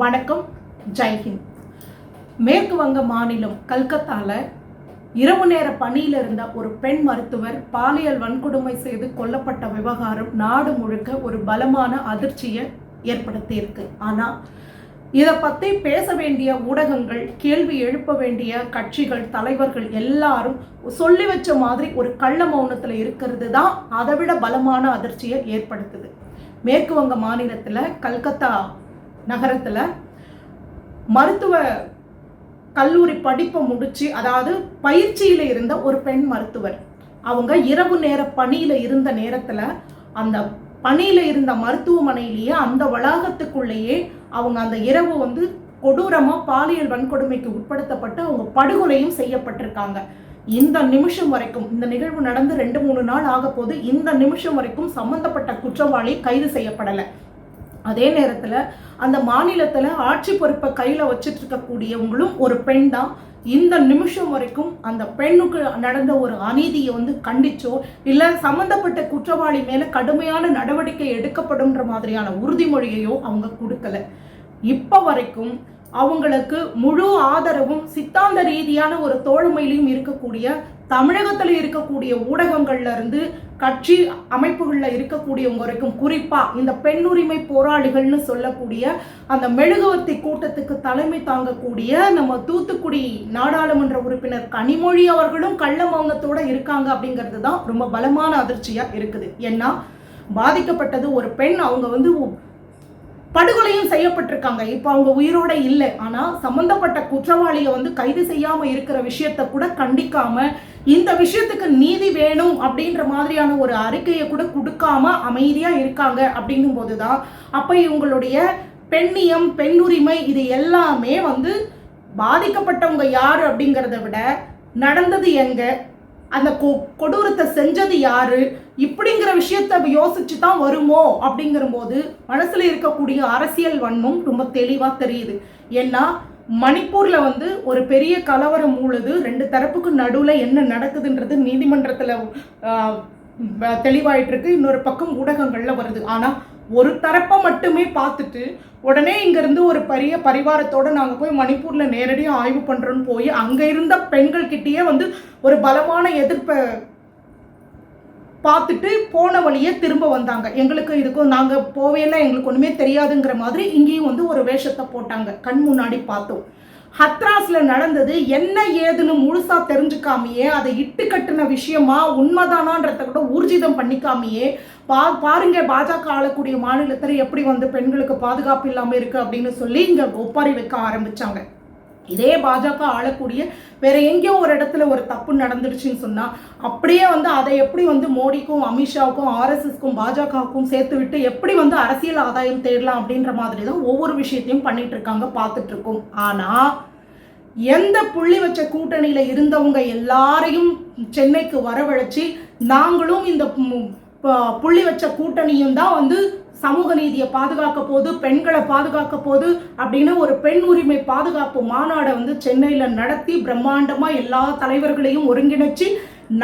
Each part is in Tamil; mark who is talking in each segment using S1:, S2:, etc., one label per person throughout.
S1: வணக்கம் ஜெய்ஹிந்த் மேற்கு வங்க மாநிலம் கல்கத்தால இரவு நேர பணியில் இருந்த ஒரு பெண் மருத்துவர் பாலியல் வன்கொடுமை செய்து கொல்லப்பட்ட விவகாரம் நாடு முழுக்க ஒரு பலமான அதிர்ச்சியை ஏற்படுத்தியிருக்கு. ஆனால் இதை பற்றி பேச வேண்டிய ஊடகங்கள் கேள்வி எழுப்ப வேண்டிய கட்சிகள் தலைவர்கள் எல்லாரும் சொல்லி வச்ச மாதிரி ஒரு கள்ள மௌனத்தில் இருக்கிறது தான் அதை விட பலமான அதிர்ச்சியை ஏற்படுத்துது. மேற்கு வங்க மாநிலத்தில் கல்கத்தா நகரத்தில் மருத்துவ கல்லூரி படிப்பை முடிச்சு அதாவது பயிற்சியில் இருந்த ஒரு பெண் மருத்துவர். அவங்க இரவு நேர பணியில் இருந்த நேரத்தில் அந்த பணியில் இருந்த மருத்துவமனையிலேயே அந்த வளாகத்துக்குள்ளேயே அவங்க அந்த இரவு வந்து கொடூரமாக பாலியல் வன்கொடுமைக்கு உட்படுத்தப்பட்டு அவங்க படுகொலையும் செய்யப்பட்டிருக்காங்க. இந்த நிமிஷம் வரைக்கும் இந்த நிகழ்வு நடந்து ரெண்டு மூணு நாள் ஆக போது இந்த நிமிஷம் வரைக்கும் சம்பந்தப்பட்ட குற்றவாளி கைது செய்யப்படலை. அதே நேரத்தில் அந்த மாநிலத்தில் ஆட்சி பொறுப்பை கையில் வச்சுட்டு இருக்கக்கூடியவங்களும் ஒரு பெண் தான். இந்த நிமிஷம் வரைக்கும் அந்த பெண்ணுக்கு நடந்த ஒரு அநீதியை வந்து கண்டிச்சோ இல்லை சம்மந்தப்பட்ட குற்றவாளி மேலே கடுமையான நடவடிக்கை எடுக்கப்படும்ன்ற மாதிரியான உறுதிமொழியையோ அவங்க கொடுக்கல. இப்போ வரைக்கும் அவங்களுக்கு முழு ஆதரவும் சித்தாந்த ரீதியான ஒரு தோழமையிலையும் இருக்கக்கூடிய தமிழகத்தில் இருக்கக்கூடிய ஊடகங்கள்ல இருந்து கட்சி அமைப்புகளில் இருக்கக்கூடியவங்க வரைக்கும் குறிப்பா இந்த பெண்ணுரிமை போராளிகள்னு சொல்லக்கூடிய அந்த மெழுகுவர்த்தி கூட்டத்துக்கு தலைமை தாங்கக்கூடிய நம்ம தூத்துக்குடி நாடாளுமன்ற உறுப்பினர் கனிமொழி அவர்களும் கள்ள மௌனத்தோட இருக்காங்க அப்படிங்கிறது தான் ரொம்ப பலமான அதிர்ச்சியா இருக்குது. ஏன்னா பாதிக்கப்பட்டது ஒரு பெண். அவங்க வந்து படுகொலையும் செய்யப்பட்டிருக்காங்க. இப்போ அவங்க உயிரோட இல்லை. ஆனால் சம்பந்தப்பட்ட குற்றவாளியை வந்து கைது செய்யாம இருக்கிற விஷயத்த கூட கண்டிக்காம இந்த விஷயத்துக்கு நீதி வேணும் அப்படின்ற மாதிரியான ஒரு அறிக்கையை கூட கொடுக்காம அமைதியா இருக்காங்க அப்படிங்கும் போதுதான் அப்ப இவங்களுடைய பெண்ணியம் பெண்ணுரிமை இது எல்லாமே வந்து பாதிக்கப்பட்டவங்க யார் அப்படிங்கிறத விட நடந்தது எங்க? அந்த கொ கொடூரத்தை செஞ்சது யாரு? இப்படிங்கிற விஷயத்த யோசிச்சு தான் வருமோ? அப்படிங்கிற போது மனசுல இருக்கக்கூடிய அரசியல் வன்மம் ரொம்ப தெளிவா தெரியுது. ஏன்னா மணிப்பூர்ல வந்து ஒரு பெரிய கலவரம் மூழுது ரெண்டு தரப்புக்கு நடுவுல என்ன நடக்குதுன்றது நீதிமன்றத்துல தெளிவாயிட்டு இருக்கு இன்னொரு பக்கம் ஊடகங்கள்ல வருது. ஆனா ஒரு தரப்பை மட்டுமே பார்த்துட்டு உடனே இங்கேருந்து ஒரு பெரிய பரிவாரத்தோட நாங்கள் போய் மணிப்பூரில் நேரடியாக ஆய்வு பண்ணுறோன்னு போய் அங்கே இருந்த பெண்கள்கிட்டயே வந்து ஒரு பலமான எதிர்ப்பை பார்த்துட்டு போன வழியே திரும்ப வந்தாங்க. எங்களுக்கு இதுக்கும் நாங்கள் போவேல எங்களுக்கு ஒன்றுமே தெரியாதுங்கிற மாதிரி இங்கேயும் வந்து ஒரு வேஷத்தை போட்டாங்க. கண் முன்னாடி பார்த்தோம். ஹத்ராஸ்ல நடந்தது என்ன ஏதுன்னு முழுசா தெரிஞ்சுக்காமையே அதை இட்டு கட்டின விஷயமா உண்மைதானான்றத கூட ஊர்ஜிதம் பண்ணிக்காமையே பா பாருங்க பாஜக ஆளக்கூடிய மாநிலத்தில் எப்படி வந்து பெண்களுக்கு பாதுகாப்பு இல்லாமல் இருக்கு அப்படின்னு சொல்லி இங்க ஒப்பாரி வைக்க ஆரம்பிச்சாங்க. இதே பாஜக ஆளக்கூடிய வேற எங்கேயோ ஒரு இடத்துல ஒரு தப்பு நடந்துடுச்சுன்னு சொன்னா அப்படியே வந்து அதை எப்படி வந்து மோடிக்கும் அமித்ஷாவுக்கும் ஆர்எஸ்எஸ்க்கும் பாஜகவுக்கும் சேர்த்து விட்டு எப்படி வந்து அரசியல் ஆதாயம் தேடலாம் அப்படின்ற மாதிரி தான் ஒவ்வொரு விஷயத்தையும் பண்ணிட்டு இருக்காங்க பார்த்துட்டு இருக்கோம். ஆனா எந்த புள்ளி வச்ச கூட்டணியில இருந்தவங்க எல்லாரையும் சென்னைக்கு வரவழைச்சு நாங்களும் இந்த புள்ளி வச்ச கூட்டணியும் தான் வந்து சமூக நீதியை பாதுகாக்க போது பெண்களை பாதுகாக்க போது அப்படின்னு ஒரு பெண் உரிமை பாதுகாப்பு மாநாடை வந்து சென்னையில் நடத்தி பிரம்மாண்டமாக எல்லா தலைவர்களையும் ஒருங்கிணைச்சு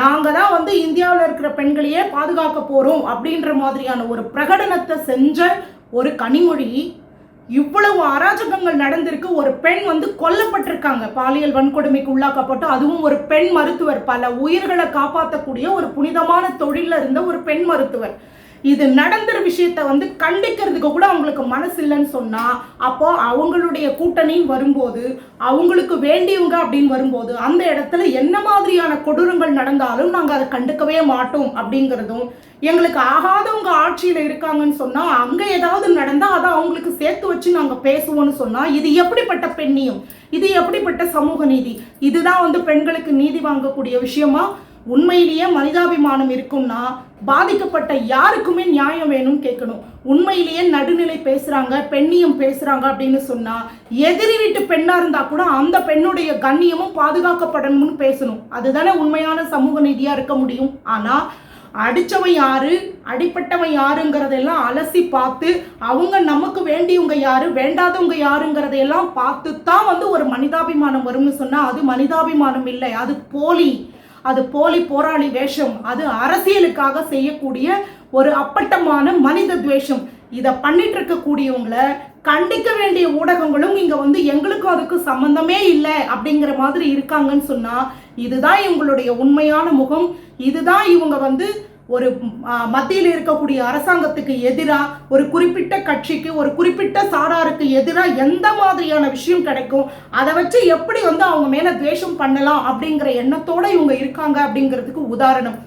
S1: நாங்கள் தான் வந்து இந்தியாவில் இருக்கிற பெண்களையே பாதுகாக்க போகிறோம் அப்படின்ற மாதிரியான ஒரு பிரகடனத்தை செஞ்ச ஒரு கனிமொழி இவ்வளவு அராஜகங்கள் நடந்திருக்கு. ஒரு பெண் வந்து கொல்லப்பட்டிருக்காங்க. பாலியல் வன்கொடுமைக்கு உள்ளாக்கப்பட்டு அதுவும் ஒரு பெண் மருத்துவர். பல உயிர்களை காப்பாற்றக்கூடிய ஒரு புனிதமான தொழிலில் இருந்த ஒரு பெண் மருத்துவர். இது நடந்துற விஷயத்த வந்து கண்டிக்கிறதுக்கு கூட அவங்களுக்கு மனசு இல்லைன்னு சொன்னா அப்போ அவங்களுடைய கூட்டணி வரும்போது அவங்களுக்கு வேண்டியவங்க அப்படின்னு வரும்போது அந்த இடத்துல என்ன மாதிரியான கொடூரங்கள் நடந்தாலும் நாங்கள் அதை கண்டுக்கவே மாட்டோம் அப்படிங்கிறதும் எங்களுக்கு ஆகாதவங்க ஆட்சியில் இருக்காங்கன்னு சொன்னால் அங்கே ஏதாவது நடந்தால் அதை அவங்களுக்கு சேர்த்து வச்சு நாங்கள் பேசுவோம்னு சொன்னால் இது எப்படிப்பட்ட பெண்ணியம்? இது எப்படிப்பட்ட சமூக நீதி? இதுதான் வந்து பெண்களுக்கு நீதி வாங்கக்கூடிய விஷயமா? உண்மையிலேயே மனிதாபிமானம் இருக்கும்னா பாதிக்கப்பட்ட யாருக்குமே நியாயம் வேணும்னு கேட்கணும். உண்மையிலேயே நடுநிலை பேசுறாங்க பெண்ணியம் பேசுறாங்க அப்படின்னு சொன்னா எதிரி வீட்டு பெண்ணா இருந்தா கூட அந்த பெண்ணுடைய கண்ணியமும் பாதுகாக்கப்படணும்னு பேசணும். அதுதானே உண்மையான சமூக நீதியா இருக்க முடியும். ஆனா அடிச்சவன் யாரு அடிப்பட்டவன் யாருங்கிறதெல்லாம் அலசி பார்த்து அவங்க நமக்கு வேண்டியவங்க யாரு வேண்டாதவங்க யாருங்கிறதையெல்லாம் பார்த்து தான் வந்து ஒரு மனிதாபிமானம் வரும்னு சொன்னா அது மனிதாபிமானம் இல்லை அது போலி. அது போலி போராளி வேஷம். அது அரசியலுக்காக செய்யக்கூடிய ஒரு அப்பட்டமான மனித துவேஷம். இதை பண்ணிட்டு இருக்கக்கூடியவங்கள கண்டிக்க வேண்டிய ஊடகங்களும் இங்க வந்து எங்களுக்கும் அதுக்கு சம்பந்தமே இல்லை அப்படிங்கிற மாதிரி இருக்காங்கன்னு சொன்னா இதுதான் இவங்களுடைய உண்மையான முகம். இதுதான் இவங்க வந்து ஒரு மத்தியில் இருக்கக்கூடிய அரசாங்கத்துக்கு எதிராக ஒரு குறிப்பிட்ட கட்சிக்கு ஒரு குறிப்பிட்ட சாராருக்கு எதிராக எந்த மாதிரியான விஷயம் கிடைக்கும்? அதை வச்சு எப்படி வந்து அவங்க மேல துவேஷம் பண்ணலாம் அப்படிங்கிற எண்ணத்தோட இவங்க இருக்காங்க அப்படிங்கிறதுக்கு உதாரணம்.